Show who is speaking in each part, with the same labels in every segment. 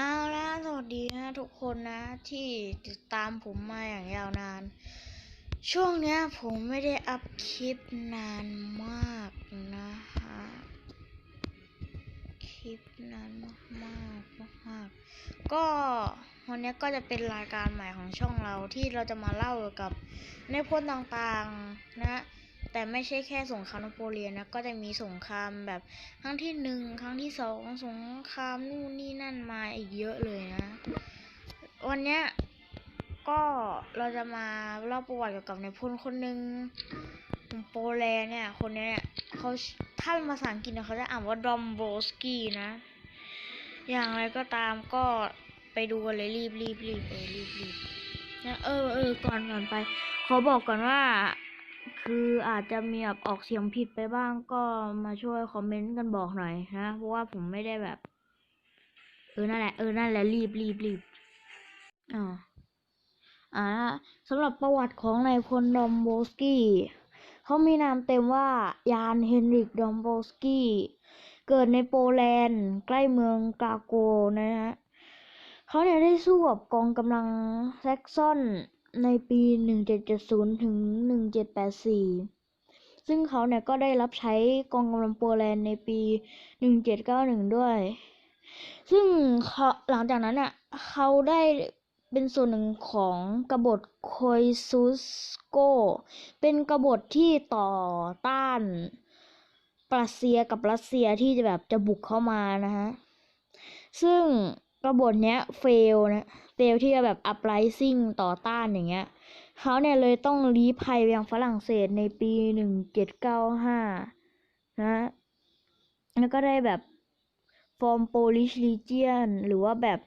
Speaker 1: เอาละสวัสดีนะทุกคนนะ ที่ติดตามผมมาอย่างยาวนาน ช่วงเนี้ยผมไม่ได้อัพคลิปนานมากนะฮะคลิปนานมากมากมากมากก็วันนี้ก็จะเป็นรายการใหม่ของช่องเราที่เราจะมาเล่าเกี่ยวกับในพจน์ต่างๆนะ แต่ไม่ใช่แค่สงครามนโปเลียนนะ ก็จะมีสงครามแบบครั้งที่หนึ่งครั้งที่สองสงครามนู่นนี่นั่นมาอีกเยอะเลยนะ วันเนี้ยก็เราจะมาเล่าประวัติเกี่ยวกับในพลคนหนึ่งของโปแลนด์เนี่ย คนเนี้ยเนี่ยเขาถ้าเป็นภาษาอังกฤษเนี่ยเขาจะอ่านว่าดอมโบสกี้นะ อย่างไรก็ตามก็ไปดูกันเลยรีบรีบรีบเออรีบรีบนะเออเออก่อนก่อนไปขอบอกก่อนว่า คืออาจจะมีแบบออกเสียงผิดไปบ้างก็มาช่วยคอมเมนต์กันบอกหน่อยนะ เพราะว่าผมไม่ได้แบบ เออ นั่นแหละ เออ นั่นแหละ รีบรีบรีบอ่า อ่าสำหรับประวัติของนายพลดอมโบสกี้เขามีนามเต็มว่ายานเฮนริกดอมโบสกี้ เกิดในโปแลนด์ ใกล้เมืองกาโกนะฮะเขาเนี่ยได้สู้กับกองกำลังแซกซอน ในปี 1770 ถึง 1784 ซึ่งเขาเนี่ยก็ได้รับใช้กองกำลังโปแลนด์ในปี 1791 ด้วย ซึ่งเขาหลังจากนั้นเนี่ยเขาได้เป็นส่วนหนึ่งของกบฏโคยซุสโก เป็นกบฏที่ต่อต้านปรัสเซียกับรัสเซียที่จะแบบจะบุกเข้ามานะฮะ ซึ่ง กบฏเนี้ยเฟลนะเฟลที่จะแบบอัพไรซิ่งต่อต้านอย่างเงี้ยเขาเนี่ยเลยต้องลี้ภัยไปยังฝรั่งเศสในปีหนึ่งเจ็ดเก้าห้านะแล้วก็ได้แบบฟอร์มโปลิชลีเจียนหรือว่าแบบ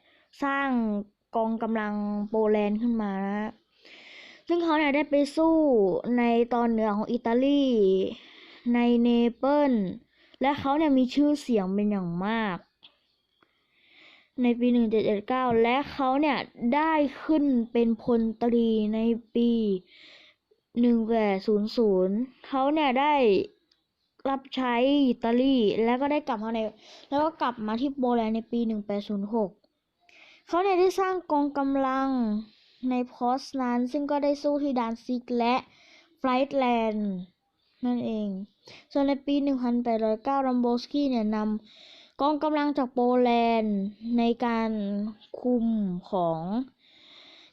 Speaker 1: สร้างกองกำลังโปแลนด์ขึ้นมานะซึ่งเขาเนี่ยได้ไปสู้ในตอนเหนือของอิตาลีในเนเปิลและเขาเนี่ยมีชื่อเสียงเป็นอย่างมาก ในปี 1779 และเขาเนี่ยได้ขึ้นเป็นพลตรีในปี 1800 เขาเนี่ยได้รับใช้อิตาลีแล้วก็ได้กลับมาในแล้วก็กลับมาที่โปแลนด์ในปี 1806 เขาเนี่ยได้สร้างกองกำลังในพอสนานซึ่งก็ได้สู้ที่ดานซิกและไฟท์แลนด์นั่นเอง ส่วนในปี 1809 รัมโบสกี้เนี่ยนำ กองกำลังจากโปแลนด์ในการคุมของ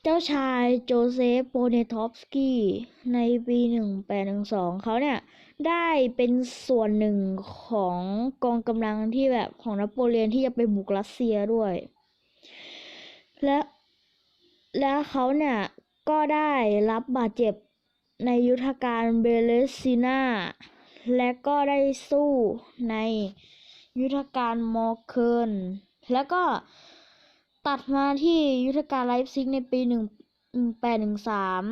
Speaker 1: เจ้าชายโจเซฟโปเนทอฟสกี้ในปี 1812 เขาเนี่ย ได้เป็นส่วนหนึ่งของกองกำลังที่แบบของนโปเลียนที่จะไปบุกรัสเซียด้วย และและเขาเนี่ย ก็ได้รับบาดเจ็บในยุทธการเบเลซินาและก็ได้สู้ใน ยุทธการมอร์เคิร์นแล้วก็ตัดมาที่ยุทธการไลฟ์ซิกในปีหนึ่งแปดหนึ่งสาม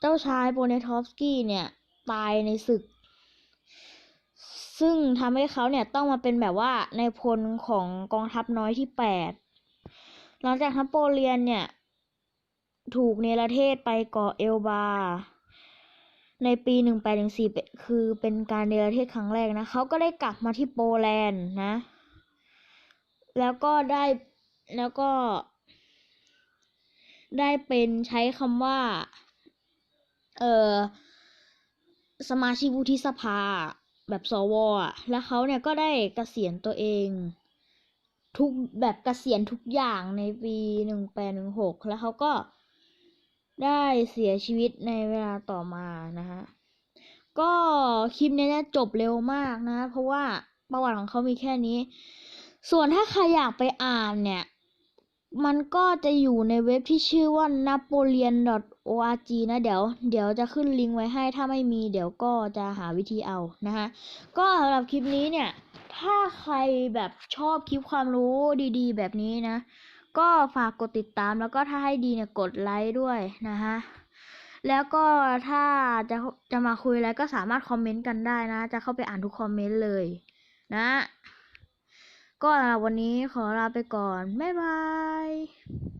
Speaker 1: เจ้าชายโปเนทอฟสกี้เนี่ย ตายในศึก ซึ่งทำให้เขาเนี่ยต้องมาเป็นแบบว่าในพลของกองทัพน้อยที่แปดหลังจากนโปเลียนเนี่ย ถูกเนรเทศไปเกาะเอลบา ในปี 1814คือเป็นการเนรเทศครั้งแรกนะเขาก็ได้กลับมาที่โปแลนด์นะ แล้วก็ได้แล้วก็ ได้เป็นใช้คำว่า เออสมาชิกวุฒิสภาแบบสวอะ แล้วเขาเนี่ยก็ได้เกษียณตัวเอง ทุกแบบเกษียณทุกอย่างในปีหนึ่งแปดหนึ่งหกแล้วเขาก็ ได้เสียชีวิตในเวลาต่อมานะฮะก็คลิปนี้เนี่ยจบเร็วมากนะ เพราะว่าประวัติของเขามีแค่นี้ ส่วนถ้าใครอยากไปอ่านเนี่ย มันก็จะอยู่ในเว็บที่ชื่อว่า napoleon.org นะเดี๋ยว เดี๋ยวจะขึ้นลิงก์ไว้ให้ถ้าไม่มีเดี๋ยวก็จะหาวิธีเอานะคะก็สำหรับคลิปนี้เนี่ย ถ้าใครแบบชอบคลิปความรู้ดีๆ แบบนี้นะ ก็ฝากกดติดตามแล้วก็ถ้าให้ดีเนี่ยกดไลค์ด้วยนะคะแล้วก็ถ้าจะจะมาคุยอะไรก็สามารถคอมเมนต์กันได้นะ จะเข้าไปอ่านทุกคอมเมนต์เลยนะ ก็สำหรับวันนี้ขอลาไปก่อน บ๊ายบาย